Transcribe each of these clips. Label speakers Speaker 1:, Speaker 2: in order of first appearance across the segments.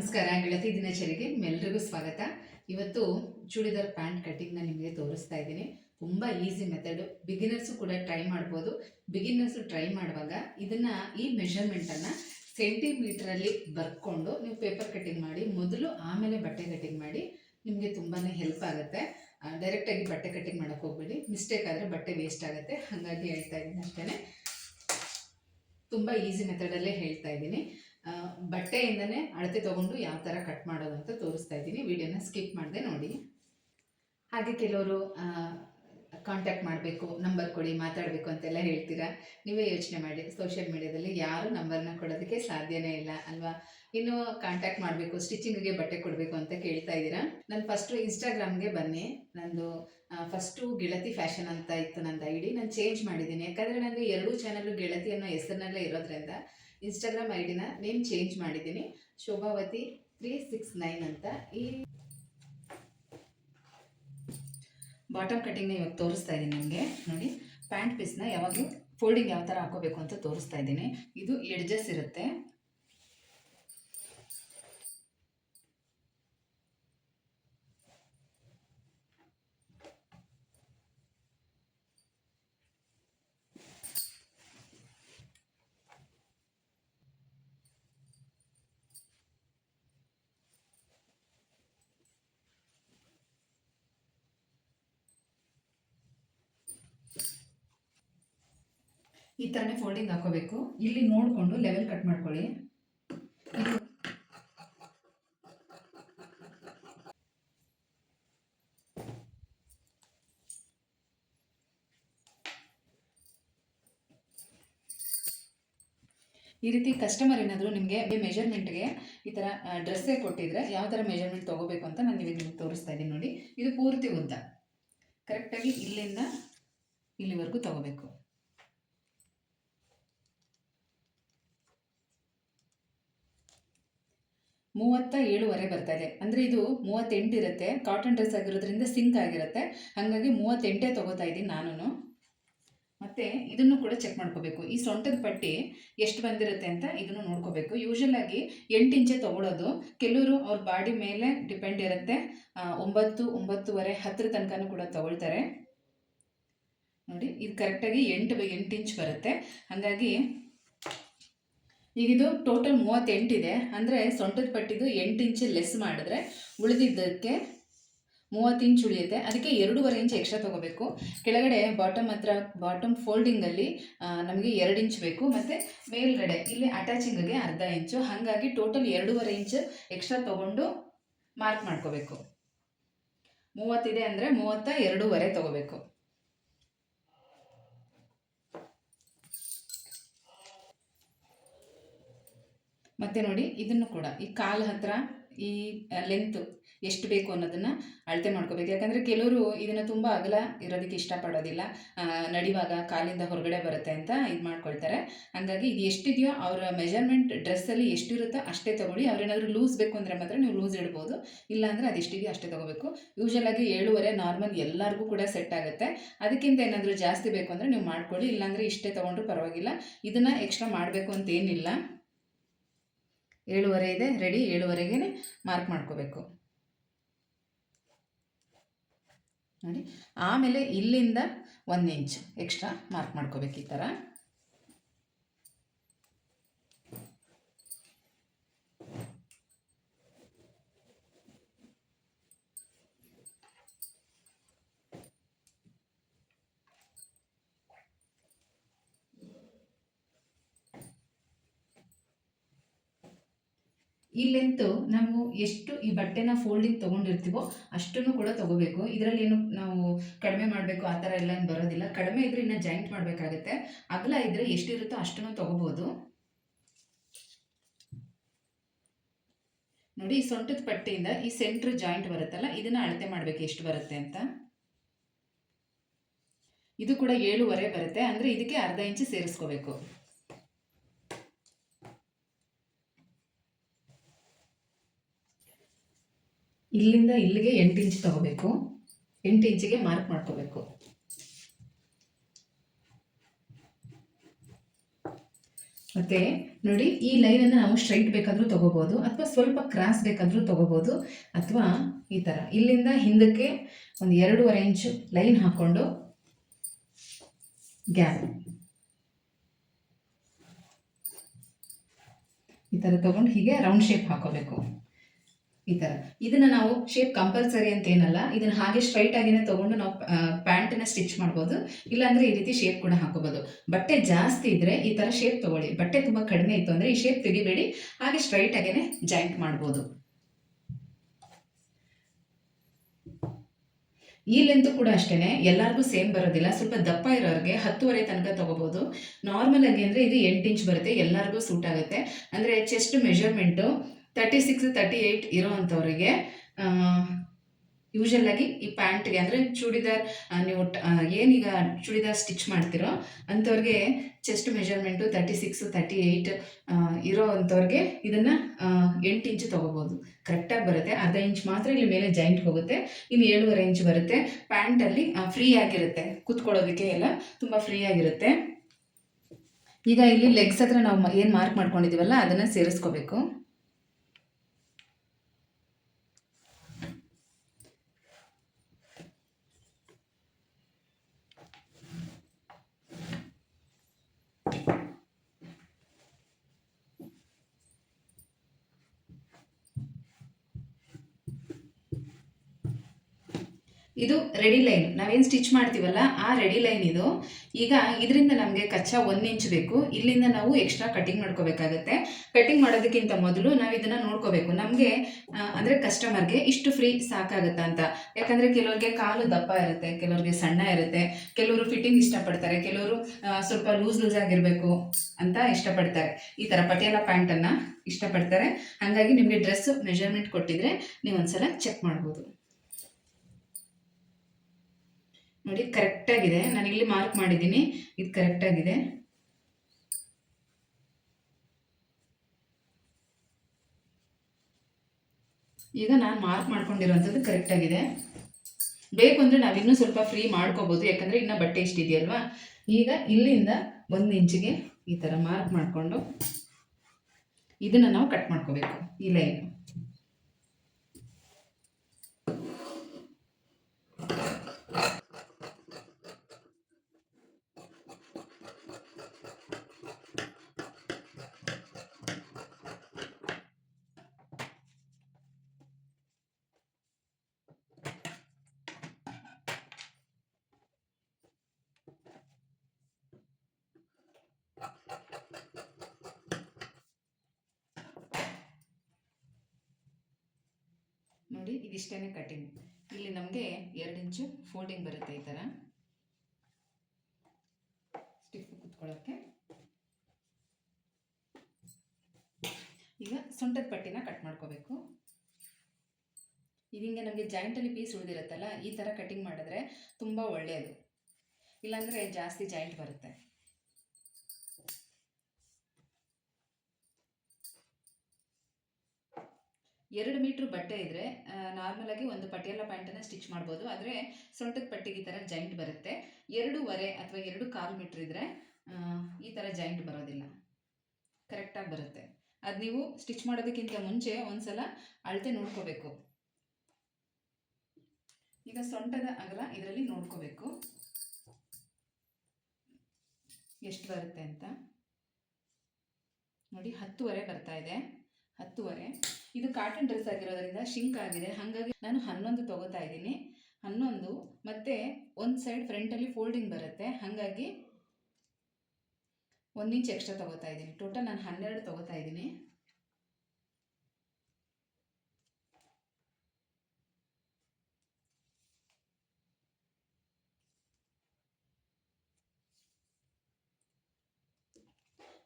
Speaker 1: ನಮಸ್ಕಾರ, ಗೆಳತಿ ದಿನಚರಿಗೆ ನಿಮ್ಮೆಲ್ರಿಗೂ ಸ್ವಾಗತ. ಇವತ್ತು ಚೂಡಿದಾರ್ ಪ್ಯಾಂಟ್ ಕಟ್ಟಿಂಗ್ನ ನಿಮಗೆ ತೋರಿಸ್ತಾ ಇದ್ದೀನಿ. ತುಂಬ ಈಸಿ ಮೆಥಡು. ಬಿಗಿನರ್ಸು ಕೂಡ ಟ್ರೈ ಮಾಡ್ಬೋದು. ಬಿಗಿನರ್ಸು ಟ್ರೈ ಮಾಡುವಾಗ ಇದನ್ನು ಈ ಮೆಷರ್ಮೆಂಟನ್ನು ಸೆಂಟಿಮೀಟ್ರಲ್ಲಿ ಬರ್ಕೊಂಡು ನೀವು ಪೇಪರ್ ಕಟ್ಟಿಂಗ್ ಮಾಡಿ, ಮೊದಲು ಆಮೇಲೆ ಬಟ್ಟೆ ಕಟ್ಟಿಂಗ್ ಮಾಡಿ ನಿಮಗೆ ತುಂಬಾ ಹೆಲ್ಪ್ ಆಗುತ್ತೆ. ಡೈರೆಕ್ಟಾಗಿ ಬಟ್ಟೆ ಕಟ್ಟಿಂಗ್ ಮಾಡೋಕ್ಕೆ ಹೋಗ್ಬೇಡಿ. ಮಿಸ್ಟೇಕ್ ಆದರೆ ಬಟ್ಟೆ ವೇಸ್ಟ್ ಆಗುತ್ತೆ. ಹಾಗಾಗಿ ಹೇಳ್ತಾ ಇದ್ದೀನಿ ಅಷ್ಟೇ ತುಂಬ ಈಸಿ ಮೆಥಡಲ್ಲೇ ಹೇಳ್ತಾ ಇದ್ದೀನಿ. ಬಟ್ಟೆಯಿಂದನೇ ಅಳತೆ ತಗೊಂಡು ಯಾವ ಥರ ಕಟ್ ಮಾಡೋದು ಅಂತ ತೋರಿಸ್ತಾ ಇದ್ದೀನಿ. ವಿಡಿಯೋನ ಸ್ಕಿಪ್ ಮಾಡದೆ ನೋಡಿ. ಹಾಗೆ ಕೆಲವರು ಕಾಂಟ್ಯಾಕ್ಟ್ ಮಾಡಬೇಕು ನಂಬರ್ ಕೊಡಿ, ಮಾತಾಡಬೇಕು ಅಂತೆಲ್ಲ ಹೇಳ್ತೀರಾ? ನೀವೇ ಯೋಚನೆ ಮಾಡಿ. ಸೋಷಿಯಲ್ ಮೀಡಿಯಾದಲ್ಲಿ ಯಾರು ನಂಬರ್ನ ಕೊಡೋದಕ್ಕೆ ಸಾಧ್ಯನೇ ಇಲ್ಲ ಅಲ್ವಾ? ಇನ್ನು ಕಾಂಟ್ಯಾಕ್ಟ್ ಮಾಡಬೇಕು ಸ್ಟಿಚಿಂಗ್ಗೆ ಬಟ್ಟೆ ಕೊಡಬೇಕು ಅಂತ ಕೇಳ್ತಾ ಇದ್ದೀರಾ? ನಾನು ಫಸ್ಟು ಇನ್ಸ್ಟಾಗ್ರಾಮ್ಗೆ ಬನ್ನಿ. ನಂದು ಫಸ್ಟು ಗೆಳತಿ ಫ್ಯಾಷನ್ ಅಂತ ಇತ್ತು ನಂದು ಐ ನಾನು ಚೇಂಜ್ ಮಾಡಿದ್ದೀನಿ. ಯಾಕಂದರೆ ನನಗೆ ಎರಡೂ ಚಾನಲ್ಲು ಗೆಳತಿ ಅನ್ನೋ ಹೆಸರಿನಲ್ಲೇ ಇರೋದ್ರಿಂದ ಇನ್ಸ್ಟಾಗ್ರಾಮ್ ಐ ಡಿನ ನೇಮ್ ಚೇಂಜ್ ಮಾಡಿದ್ದೀನಿ. ಶೋಭಾವತಿ ತ್ರೀ ಸಿಕ್ಸ್ ನೈನ್ ಅಂತ. ಈ ಬಾಟಮ್ ಕಟಿಂಗ್ನ ಇವಾಗ ತೋರಿಸ್ತಾ ಇದ್ದೀನಿ ನಿಮಗೆ. ನೋಡಿ ಪ್ಯಾಂಟ್ ಪೀಸ್ನ ಯಾವಾಗಲೂ ಫೋಲ್ಡಿಂಗ್ ಯಾವ ಥರ ಹಾಕೋಬೇಕು ಅಂತ ತೋರಿಸ್ತಾ ಇದ್ದೀನಿ ಇದು ಎಡ್ಜಸ್ ಇರುತ್ತೆ. ಈ ಥರನೇ ಫೋಲ್ಡಿಂಗ್ ಹಾಕೋಬೇಕು. ಇಲ್ಲಿ ನೋಡಿಕೊಂಡು ಲೆವೆಲ್ ಕಟ್ ಮಾಡ್ಕೊಳ್ಳಿ. ಈ ರೀತಿ ಕಸ್ಟಮರ್ ಏನಾದರೂ ನಿಮಗೆ ಮೆಜರ್ಮೆಂಟ್ಗೆ ಈ ಥರ ಡ್ರೆಸ್ಸೇ ಕೊಟ್ಟಿದ್ರೆ ಯಾವ ಥರ ಮೆಜರ್ಮೆಂಟ್ ತೊಗೋಬೇಕು ಅಂತ ನಾನು ಇವಾಗ ನಿಮಗೆ ತೋರಿಸ್ತಾ ಇದ್ದೀನಿ ನೋಡಿ. ಇದು ಪೂರ್ತಿ ಉದ್ದ. ಕರೆಕ್ಟಾಗಿ ಇಲ್ಲಿಂದ ಇಲ್ಲಿವರೆಗೂ ತೊಗೋಬೇಕು. ಮೂವತ್ತ ಏಳುವರೆ ಬರ್ತಾ ಇದೆ. ಅಂದರೆ ಇದು ಮೂವತ್ತೆಂಟು ಇರುತ್ತೆ. ಕಾಟನ್ ಡ್ರೆಸ್ ಆಗಿರೋದ್ರಿಂದ ಸಿಂಕ್ ಆಗಿರುತ್ತೆ. ಹಾಗಾಗಿ ಮೂವತ್ತೆಂಟೇ ತೊಗೋತಾ ಇದ್ದೀನಿ ನಾನು ಮತ್ತು ಇದನ್ನು ಕೂಡ ಚೆಕ್ ಮಾಡ್ಕೋಬೇಕು. ಈ ಸೊಂಟದ ಪಟ್ಟಿ ಎಷ್ಟು ಬಂದಿರುತ್ತೆ ಅಂತ ಇದನ್ನು ನೋಡ್ಕೋಬೇಕು. ಯೂಶಲ್ ಆಗಿ ಎಂಟು ಇಂಚೆ ತೊಗೊಳೋದು. ಕೆಲವರು ಅವ್ರ ಬಾಡಿ ಮೇಲೆ ಡಿಪೆಂಡ್ ಇರುತ್ತೆ. ಒಂಬತ್ತು, ಒಂಬತ್ತುವರೆ, ಹತ್ತರ ತನಕನೂ ಕೂಡ ತೊಗೊಳ್ತಾರೆ. ನೋಡಿ, ಇದು ಕರೆಕ್ಟಾಗಿ ಎಂಟು ಬೈ ಎಂಟು ಇಂಚ್ ಬರುತ್ತೆ. ಹಾಗಾಗಿ ಈಗ ಇದು ಟೋಟಲ್ ಮೂವತ್ತೆಂಟಿದೆ ಅಂದರೆ ಸೊಂಟದ ಪಟ್ಟಿದು ಎಂಟು ಇಂಚು ಲೆಸ್ ಮಾಡಿದ್ರೆ ಉಳಿದಿದ್ದಕ್ಕೆ ಮೂವತ್ತು ಇಂಚ್ ಉಳಿಯುತ್ತೆ. ಅದಕ್ಕೆ ಎರಡೂವರೆ ಇಂಚ್ ಎಕ್ಸ್ಟ್ರಾ ತೊಗೋಬೇಕು. ಕೆಳಗಡೆ ಬಾಟಮ್ ಹತ್ರ ಬಾಟಮ್ ಫೋಲ್ಡಿಂಗಲ್ಲಿ ನಮಗೆ ಎರಡು ಇಂಚ್ ಬೇಕು. ಮತ್ತು ಮೇಲ್ಗಡೆ, ಇಲ್ಲಿ ಅಟ್ಯಾಚಿಂಗ್ಗೆ ಅರ್ಧ ಇಂಚು. ಹಾಗಾಗಿ ಟೋಟಲ್ ಎರಡೂವರೆ ಇಂಚ್ ಎಕ್ಸ್ಟ್ರಾ ತೊಗೊಂಡು ಮಾರ್ಕ್ ಮಾಡ್ಕೋಬೇಕು. ಮೂವತ್ತಿದೆ ಅಂದರೆ ಮೂವತ್ತ ಎರಡೂವರೆ ತೊಗೋಬೇಕು. ಮತ್ತು ನೋಡಿ ಇದನ್ನು ಕೂಡ, ಈ ಕಾಲು ಹತ್ರ ಈ ಲೆಂತ್ ಎಷ್ಟು ಬೇಕು ಅನ್ನೋದನ್ನು ಅಳತೆ ಮಾಡ್ಕೋಬೇಕು. ಯಾಕಂದರೆ ಕೆಲವರು ಇದನ್ನು ತುಂಬ ಅಗಲ ಇರೋದಕ್ಕೆ ಇಷ್ಟಪಡೋದಿಲ್ಲ. ನಡಿವಾಗ ಕಾಲಿಂದ ಹೊರಗಡೆ ಬರುತ್ತೆ ಅಂತ ಇದು ಮಾಡ್ಕೊಳ್ತಾರೆ. ಹಾಗಾಗಿ ಇದು ಎಷ್ಟಿದೆಯೋ ಅವರ ಮೆಜರ್ಮೆಂಟ್ ಡ್ರೆಸ್ಸಲ್ಲಿ ಎಷ್ಟಿರುತ್ತೋ ಅಷ್ಟೇ ತೊಗೊಳ್ಳಿ. ಅವ್ರೇನಾದರೂ ಲೂಸ್ ಬೇಕು ಅಂದರೆ ಮಾತ್ರ ನೀವು ಲೂಸ್ ಇಡ್ಬೋದು. ಇಲ್ಲಾಂದರೆ ಅದೆಷ್ಟಿದೆಯೋ ಅಷ್ಟೇ ತೊಗೋಬೇಕು. ಯೂಶಲಾಗಿ ಏಳುವರೆ ನಾರ್ಮಲ್ ಎಲ್ಲರಿಗೂ ಕೂಡ ಸೆಟ್ ಆಗುತ್ತೆ. ಅದಕ್ಕಿಂತ ಏನಾದರೂ ಜಾಸ್ತಿ ಬೇಕು ಅಂದರೆ ನೀವು ಮಾಡ್ಕೊಳ್ಳಿ. ಇಲ್ಲಾಂದರೆ ಇಷ್ಟೇ ತೊಗೊಂಡ್ರೂ ಪರವಾಗಿಲ್ಲ. ಇದನ್ನು ಎಕ್ಸ್ಟ್ರಾ ಮಾಡಬೇಕು ಅಂತ ಏನಿಲ್ಲ. ಏಳುವರೆ ಇದೆ ರೆಡಿ ಏಳುವರೆಗೆ ಮಾರ್ಕ್ ಮಾಡ್ಕೋಬೇಕು. ನೋಡಿ, ಆಮೇಲೆ ಇಲ್ಲಿಂದ ಒಂದು ಇಂಚ್ ಎಕ್ಸ್ಟ್ರಾ ಮಾರ್ಕ್ ಮಾಡ್ಕೋಬೇಕು ಈ ಥರ ಈ ಲೆಂತು ನಾವು ಎಷ್ಟು ಈ ಬಟ್ಟೆನ ಫೋಲ್ಡಿಂಗ್ ತೊಗೊಂಡಿರ್ತೀವೋ ಅಷ್ಟನ್ನು ಕೂಡ ತೊಗೋಬೇಕು. ಇದರಲ್ಲಿ ಏನು ನಾವು ಕಡಿಮೆ ಮಾಡಬೇಕು, ಆ ಥರ ಎಲ್ಲ ಬರೋದಿಲ್ಲ. ಕಡಿಮೆ ಇದ್ರೆ ಇನ್ನು ಜಾಯಿಂಟ್ ಮಾಡಬೇಕಾಗುತ್ತೆ. ಅಗಲ ಇದ್ದರೆ ಎಷ್ಟಿರುತ್ತೋ ಅಷ್ಟನ್ನು ತೊಗೋಬೋದು. ನೋಡಿ, ಈ ಸೊಂಟದ ಪಟ್ಟಿಯಿಂದ ಈ ಸೆಂಟ್ರ್ ಜಾಯಿಂಟ್ ಬರುತ್ತಲ್ಲ, ಇದನ್ನ ಅಳತೆ ಮಾಡಬೇಕು ಎಷ್ಟು ಬರುತ್ತೆ ಅಂತ. ಇದು ಕೂಡ ಏಳುವರೆ ಬರುತ್ತೆ. ಅಂದರೆ ಇದಕ್ಕೆ ಅರ್ಧ ಇಂಚು ಸೇರಿಸ್ಕೋಬೇಕು. ಇಲ್ಲಿಂದ ಇಲ್ಲಿಗೆ ಎಂಟು ಇಂಚ್ ತಗೋಬೇಕು. ಎಂಟು ಇಂಚಿಗೆ ಮಾರ್ಕ್ ಮಾಡ್ಕೋಬೇಕು. ಮತ್ತು ನೋಡಿ, ಈ ಲೈನನ್ನು ನಾವು ಸ್ಟ್ರೈಟ್ ಬೇಕಾದರೂ ತೊಗೋಬೋದು, ಅಥವಾ ಸ್ವಲ್ಪ ಕ್ರಾಸ್ ಬೇಕಾದರೂ ತೊಗೋಬೋದು, ಅಥವಾ ಈ ಥರ ಇಲ್ಲಿಂದ ಹಿಂದಕ್ಕೆ ಒಂದು ಎರಡೂವರೆ ಇಂಚು ಲೈನ್ ಹಾಕ್ಕೊಂಡು ಗ್ಯಾಪ್ ಈ ಥರ ತಗೊಂಡು ಹೀಗೆ ರೌಂಡ್ ಶೇಪ್ ಹಾಕೋಬೇಕು. ಈ ತರ. ಇದನ್ನ ನಾವು ಶೇಪ್ ಕಂಪಲ್ಸರಿ ಅಂತ ಏನಲ್ಲ, ಇದನ್ನ ಹಾಗೆ ಸ್ಟ್ರೈಟ್ ಆಗಿನೇ ತಗೊಂಡು ನಾವು ಪ್ಯಾಂಟ್ನ ಸ್ಟಿಚ್ ಮಾಡ್ಬೋದು. ಇಲ್ಲಾಂದ್ರೆ ಈ ರೀತಿ ಶೇಪ್ ಕೂಡ ಹಾಕೋಬಹುದು ಬಟ್ಟೆ ಜಾಸ್ತಿ ಇದ್ರೆ ಈ ತರ ಶೇಪ್ ತಗೊಳ್ಳಿ. ಬಟ್ಟೆ ತುಂಬಾ ಕಡಿಮೆ ಇತ್ತು ಅಂದ್ರೆ ಈ ಶೇಪ್ ತೆಗಿಬೇಡಿ. ಹಾಗೆ ಸ್ಟ್ರೈಟ್ ಆಗಿನೇ ಜಾಯಿಂಟ್ ಮಾಡ್ಬೋದು. ಈ ಲೆಂತ್ ಕೂಡ ಅಷ್ಟೇನೆ. ಎಲ್ಲರಿಗೂ ಸೇಮ್ ಬರೋದಿಲ್ಲ. ಸ್ವಲ್ಪ ದಪ್ಪ ಇರೋರಿಗೆ ಹತ್ತುವರೆ ತನಕ ತಗೋಬಹುದು ನಾರ್ಮಲ್ ಆಗಿ ಅಂದ್ರೆ ಇದು ಎಂಟು ಇಂಚ್ ಬರುತ್ತೆ. ಎಲ್ಲರಿಗೂ ಸೂಟ್ ಆಗುತ್ತೆ. ಅಂದ್ರೆ chest measurement thirty six thirty eight ಇರೋ ಅಂಥವ್ರಿಗೆ ಯೂಶಲ್ ಆಗಿ ಈ ಪ್ಯಾಂಟ್ಗೆ ಅಂದರೆ ಚೂಡಿದಾರ್ ನೀವು ಏನೀಗ ಚೂಡಿದಾರ್ ಸ್ಟಿಚ್ ಮಾಡ್ತಿರೋ ಅಂಥವ್ರಿಗೆ chest measurement thirty six thirty eight ಇರೋ ಅಂಥವ್ರಿಗೆ ಇದನ್ನು ಎಂಟು ಇಂಚು ತೊಗೋಬೋದು. ಕರೆಕ್ಟಾಗಿ ಬರುತ್ತೆ. ಅರ್ಧ ಇಂಚ್ ಮಾತ್ರ ಇಲ್ಲಿ ಮೇಲೆ ಜಾಯಿಂಟ್ ಹೋಗುತ್ತೆ. ಇನ್ನು ಏಳುವರೆ ಇಂಚ್ ಬರುತ್ತೆ. ಪ್ಯಾಂಟಲ್ಲಿ ಫ್ರೀ ಆಗಿರುತ್ತೆ. ಕೂತ್ಕೊಳ್ಳೋದಕ್ಕೆ ಎಲ್ಲ ತುಂಬ ಫ್ರೀ ಆಗಿರುತ್ತೆ. ಈಗ ಇಲ್ಲಿ ಲೆಗ್ಸ್ ಹತ್ರ ನಾವು ಏನು ಮಾರ್ಕ್ ಮಾಡ್ಕೊಂಡಿದ್ದೀವಲ್ಲ ಅದನ್ನು ಸೇರಿಸ್ಕೋಬೇಕು. ಇದು ರೆಡಿ ಲೈನ್ ನಾವೇನು ಸ್ಟಿಚ್ ಮಾಡ್ತೀವಲ್ಲ, ಆ ರೆಡಿ ಲೈನ್ ಇದು. ಈಗ ಇದರಿಂದ ನಮಗೆ ಕಚ್ಚಾ ಒಂದು ಇಂಚ್ ಬೇಕು. ಇಲ್ಲಿಂದ ನಾವು ಎಕ್ಸ್ಟ್ರಾ ಕಟಿಂಗ್ ಮಾಡ್ಕೋಬೇಕಾಗತ್ತೆ. ಕಟಿಂಗ್ ಮಾಡೋದಕ್ಕಿಂತ ಮೊದಲು ನಾವು ಇದನ್ನು ನೋಡ್ಕೋಬೇಕು. ನಮಗೆ ಅಂದರೆ ಕಸ್ಟಮರ್ಗೆ ಇಷ್ಟು ಫ್ರೀ ಸಾಕಾಗುತ್ತಾ ಅಂತ. ಯಾಕಂದರೆ ಕೆಲವ್ರಿಗೆ ಕಾಲು ದಪ್ಪ ಇರುತ್ತೆ, ಕೆಲವ್ರಿಗೆ ಸಣ್ಣ ಇರುತ್ತೆ, ಕೆಲವರು ಫಿಟ್ಟಿಂಗ್ ಇಷ್ಟಪಡ್ತಾರೆ, ಕೆಲವರು ಸ್ವಲ್ಪ ಲೂಸ್ ಲೂಸ್ ಆಗಿರಬೇಕು ಅಂತ ಇಷ್ಟಪಡ್ತಾರೆ. ಈ ಥರ ಪಟಿಯಾಲ ಪ್ಯಾಂಟನ್ನು ಇಷ್ಟಪಡ್ತಾರೆ. ಹಾಗಾಗಿ ನಿಮಗೆ ಡ್ರೆಸ್ ಮೆಜರ್ಮೆಂಟ್ ಕೊಟ್ಟಿದ್ರೆ ನೀವು ಒಂದ್ಸಲ ಚೆಕ್ ಮಾಡ್ಬೋದು. ನೋಡಿ ಕರೆಕ್ಟಾಗಿದೆ ನಾನು ಇಲ್ಲಿ ಮಾರ್ಕ್ ಮಾಡಿದ್ದೀನಿ. ಇದು ಕರೆಕ್ಟಾಗಿದೆ ಈಗ ನಾನು ಮಾರ್ಕ್ ಮಾಡ್ಕೊಂಡಿರೋಂಥದ್ದು ಕರೆಕ್ಟಾಗಿದೆ ಬೇಕು ಅಂದರೆ ನಾವು ಇನ್ನೂ ಸ್ವಲ್ಪ ಫ್ರೀ ಮಾಡ್ಕೋಬೋದು. ಯಾಕಂದರೆ ಇನ್ನೂ ಬಟ್ಟೆ ಇಷ್ಟಿದೆಯಲ್ವಾ? ಈಗ ಇಲ್ಲಿಂದ ಒಂದು ಇಂಚಿಗೆ ಈ ಥರ ಮಾರ್ಕ್ ಮಾಡಿಕೊಂಡು ಇದನ್ನು ನಾವು ಕಟ್ ಮಾಡ್ಕೋಬೇಕು. ಈ ಲೈನ್ ನೋಡಿ ಇದಿಷ್ಟೇ ಕಟಿಂಗ್ ಇಲ್ಲಿ ನಮಗೆ ಎರಡು ಇಂಚು ಫೋಲ್ಡಿಂಗ್ ಬರುತ್ತೆ ಈ ಥರ ಸ್ಟಿಫ್ ಕುತ್ಕೊಳ್ಳೋಕ್ಕೆ. ಈಗ ಸೊಂಟದ ಪಟ್ಟಿನ ಕಟ್ ಮಾಡ್ಕೋಬೇಕು. ಇದೀಗ ನಮಗೆ ಜಾಯಿಂಟಲ್ಲಿ ಪೀಸ್ ಉಳಿದಿರುತ್ತಲ್ಲ, ಈ ಥರ ಕಟಿಂಗ್ ಮಾಡಿದ್ರೆ ತುಂಬ ಒಳ್ಳೆಯದು. ಇಲ್ಲಾಂದರೆ ಜಾಸ್ತಿ ಜಾಯಿಂಟ್ ಬರುತ್ತೆ. ಎರಡು ಮೀಟ್ರ್ ಬಟ್ಟೆ ಇದ್ದರೆ ನಾರ್ಮಲಾಗಿ ಒಂದು ಪಟಿಯಾಲ ಪ್ಯಾಂಟನ್ನು ಸ್ಟಿಚ್ ಮಾಡ್ಬೋದು. ಆದರೆ ಸೊಂಟದ ಪಟ್ಟಿಗೆ ಈ ಥರ ಜಾಯಿಂಟ್ ಬರುತ್ತೆ. ಎರಡೂವರೆ ಅಥವಾ ಎರಡು ಕಾಲು ಮೀಟ್ರ್ ಇದ್ದರೆ ಈ ಥರ ಜಾಯಿಂಟ್ ಬರೋದಿಲ್ಲ. ಕರೆಕ್ಟಾಗಿ ಬರುತ್ತೆ. ಅದು ನೀವು ಸ್ಟಿಚ್ ಮಾಡೋದಕ್ಕಿಂತ ಮುಂಚೆ ಒಂದ್ಸಲ ಅಳತೆ ನೋಡ್ಕೋಬೇಕು. ಈಗ ಸೊಂಟದ ಅಗಲ ಇದರಲ್ಲಿ ನೋಡ್ಕೋಬೇಕು. ಎಷ್ಟು ಬರುತ್ತೆ ಅಂತ. ನೋಡಿ, ಹತ್ತುವರೆ ಬರ್ತಾ ಇದೆ. ಹತ್ತುವರೆ. ಇದು ಕಾಟನ್ ಡ್ರೆಸ್ ಆಗಿರೋದ್ರಿಂದ ಶಿಂಕ್ ಆಗಿದೆ. ಹಾಗಾಗಿ ನಾನು ಹನ್ನೊಂದು ತಗೋತಾ ಇದ್ದೀನಿ. ಹನ್ನೊಂದು ಮತ್ತು ಒಂದು ಸೈಡ್ ಫ್ರಂಟಲ್ಲಿ ಫೋಲ್ಡಿಂಗ್ ಬರುತ್ತೆ. ಹಾಗಾಗಿ ಒಂದು ಇಂಚ್ ಎಕ್ಸ್ಟ್ರಾ ತಗೋತಾ ಇದ್ದೀನಿ. ಟೋಟಲ್ ನಾನು ಹನ್ನೆರಡು ತಗೋತಾ ಇದ್ದೀನಿ.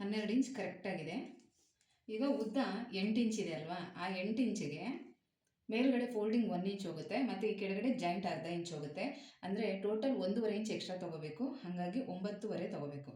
Speaker 1: ಹನ್ನೆರಡು ಇಂಚ್ ಕರೆಕ್ಟಾಗಿದೆ ಈಗ ಉದ್ದ ಎಂಟು ಇಂಚ್ ಇದೆ ಅಲ್ವಾ? ಆ ಎಂಟು ಇಂಚಿಗೆ ಮೇಲ್ಗಡೆ ಫೋಲ್ಡಿಂಗ್ ಒನ್ ಇಂಚ್ ಹೋಗುತ್ತೆ, ಮತ್ತು ಈ ಕೆಳಗಡೆ ಜಾಯಿಂಟ್ ಅರ್ಧ ಇಂಚ್ ಹೋಗುತ್ತೆ. ಅಂದರೆ ಟೋಟಲ್ ಒಂದೂವರೆ ಇಂಚ್ ಎಕ್ಸ್ಟ್ರಾ ತೊಗೋಬೇಕು. ಹಾಗಾಗಿ ಒಂಬತ್ತುವರೆ ತೊಗೋಬೇಕು.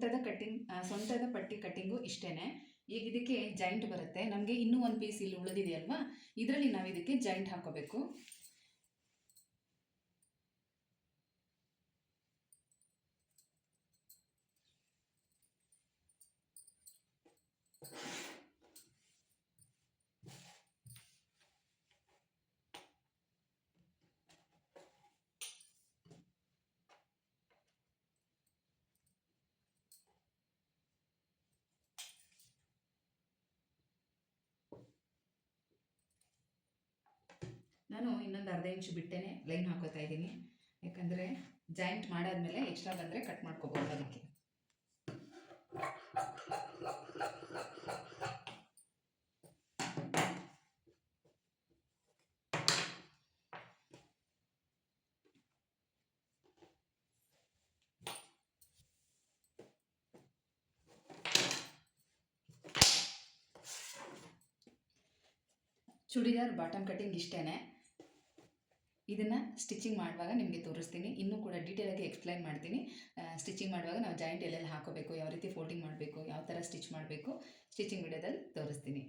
Speaker 1: ಸೊಂಟದ ಕಟ್ಟಿಂಗ್ ಸೊಂಟದ ಪಟ್ಟಿ ಕಟ್ಟಿಂಗು ಇಷ್ಟೇ ಈಗ ಇದಕ್ಕೆ ಜಾಯಿಂಟ್ ಬರುತ್ತೆ. ನಮಗೆ ಇನ್ನೂ ಒಂದು ಪೀಸ್ ಇಲ್ಲಿ ಉಳಿದಿದೆ ಅಲ್ವಾ ಇದರಲ್ಲಿ ನಾವು ಇದಕ್ಕೆ ಜಾಯಿಂಟ್ ಹಾಕೋಬೇಕು. ನಾನು ಇನ್ನೊಂದು ಅರ್ಧ ಇಂಚು ಬಿಟ್ಟೇನೆ ಲೈನ್ ಹಾಕೋತಾ ಇದ್ದೀನಿ. ಯಾಕಂದರೆ ಜಾಯಿಂಟ್ ಮಾಡಾದ್ಮೇಲೆ ಎಕ್ಸ್ಟ್ರಾ ಬಂದರೆ ಕಟ್ ಮಾಡ್ಕೋಬೋದು ಅದಕ್ಕೆ. ಚೂಡಿದಾರ್ ಬಾಟಮ್ ಕಟ್ಟಿಂಗ್ ಇಷ್ಟೇ ಇದನ್ನು ಸ್ಟಿಚಿಂಗ್ ಮಾಡುವಾಗ ನಿಮಗೆ ತೋರಿಸ್ತೀನಿ. ಇನ್ನೂ ಕೂಡ ಡೀಟೇಲಾಗಿ ಎಕ್ಸ್ಪ್ಲೈನ್ ಮಾಡ್ತೀನಿ. ಸ್ಟಿಚಿಂಗ್ ಮಾಡುವಾಗ ನಾವು ಜಾಯಿಂಟ್ ಎಲ್ಲೆಲ್ಲಿ ಹಾಕೋಬೇಕು, ಯಾವ ರೀತಿ ಫೋಲ್ಡಿಂಗ್ ಮಾಡಬೇಕು, ಯಾವ ಥರ ಸ್ಟಿಚ್ ಮಾಡಬೇಕು ಸ್ಟಿಚಿಂಗ್ ವಿಡಿಯೋದಲ್ಲಿ ತೋರಿಸ್ತೀನಿ.